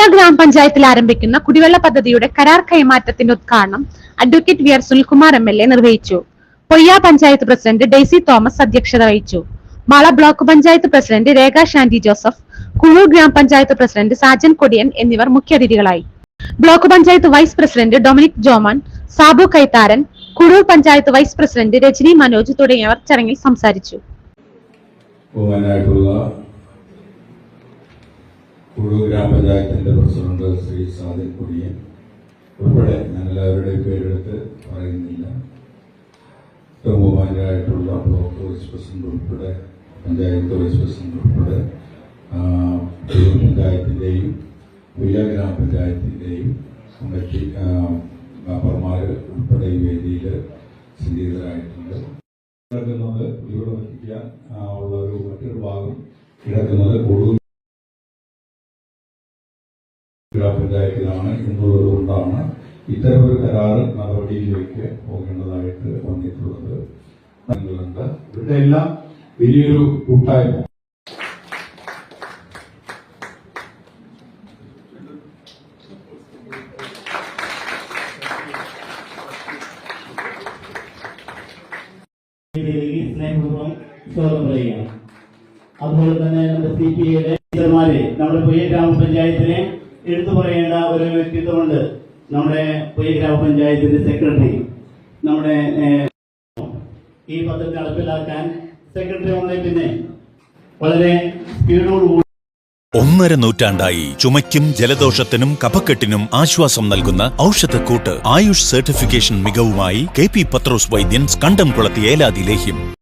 പൊയ്യ ഗ്രാമപഞ്ചായത്തിൽ ആരംഭിക്കുന്ന കുടിവെള്ള പദ്ധതിയുടെ കരാർ കൈമാറ്റത്തിന്റെ ഉദ്ഘാടനം advocate V R Sunilkumar M L A നിർവഹിച്ചു. പൊയ്യ പഞ്ചായത്ത് പ്രസിഡന്റ് ഡെയ്സി തോമസ് അധ്യക്ഷത വഹിച്ചു. മാള ബ്ലോക്ക് പഞ്ചായത്ത് പ്രസിഡന്റ് രേഖ ശാന്തി ജോസഫ് കുളൂർ ഗ്രാമപഞ്ചായത്ത് പ്രസിഡന്റ് സാജൻ കൊടിയൻ എന്നിവർ മുഖ്യാതിഥികളായി. Block panchayat vice president Dominic Joman Sabu Kaitharan Kuzhur panchayat vice president Rajani Manoj തുടങ്ങിയവർ ചടങ്ങിൽ സംസാരിച്ചു. ബഹുമാനായിട്ടുള്ള കുഴൂർ ഗ്രാമപഞ്ചായത്തിന്റെ പ്രസിഡന്റ് ശ്രീ സാദിൻ കുടിയൻ ഉൾപ്പെടെ ഞാൻ എല്ലാവരുടെയും പേരെടുത്ത് പറയുന്നില്ല. ബഹുമാനായിട്ടുള്ള ബ്ലോക്ക് വൈസ് പ്രസിഡന്റ് ഉൾപ്പെടെ പഞ്ചായത്ത് വൈസ് പ്രസിഡന്റ് ഉൾപ്പെടെ പഞ്ചായത്തിന്റെയും പുയ്യ ഗ്രാമപഞ്ചായത്തിന്റെയും കമ്മിറ്റി മെമ്പർമാർ ഉൾപ്പെടെ ഈ വേദിയിൽ സ്ഥിതിയിലായിട്ടുണ്ട് കിടക്കുന്നത് ഇവിടെ ഉള്ള ഒരു മറ്റൊരു ഭാഗം കിടക്കുന്നത് കൊടുങ്ങൂർ ഗ്രാമപഞ്ചായത്തിലാണ് എന്നുള്ളത് കൊണ്ടാണ് ഇത്തരം ഒരു കരാർ നടപടിയിലേക്ക് പോകേണ്ടതായിട്ട് വന്നിട്ടുള്ളത്. ഇവിടെ എല്ലാം വലിയൊരു കൂട്ടായ്മ. അതുപോലെ തന്നെ നമ്മുടെ സി പി ഐയുടെ നമ്മുടെ പുയ്യ ഗ്രാമപഞ്ചായത്തിനെ എടുത്തു പറയേണ്ട ഒരു വ്യക്തിത്വമുണ്ട് നമ്മുടെ പുയ്യ ഗ്രാമപഞ്ചായത്തിന്റെ സെക്രട്ടറി. നമ്മുടെ ഈ പദ്ധതി നടപ്പിലാക്കാൻ സെക്രട്ടറി നമ്മളെ പിന്നെ. വളരെ സ്പീഡോടുകൂടി ഒന്നര നൂറ്റാണ്ടായി ചുമയ്ക്കും ജലദോഷത്തിനും കഫക്കെട്ടിനും ആശ്വാസം നൽകുന്ന ഔഷധക്കൂട്ട് ആയുഷ് സർട്ടിഫിക്കേഷൻ മികവുമായി കെ പി പത്രോസ് വൈദ്യൻ കണ്ടംകുളത്തി ഏലാതി ലേഹ്യം.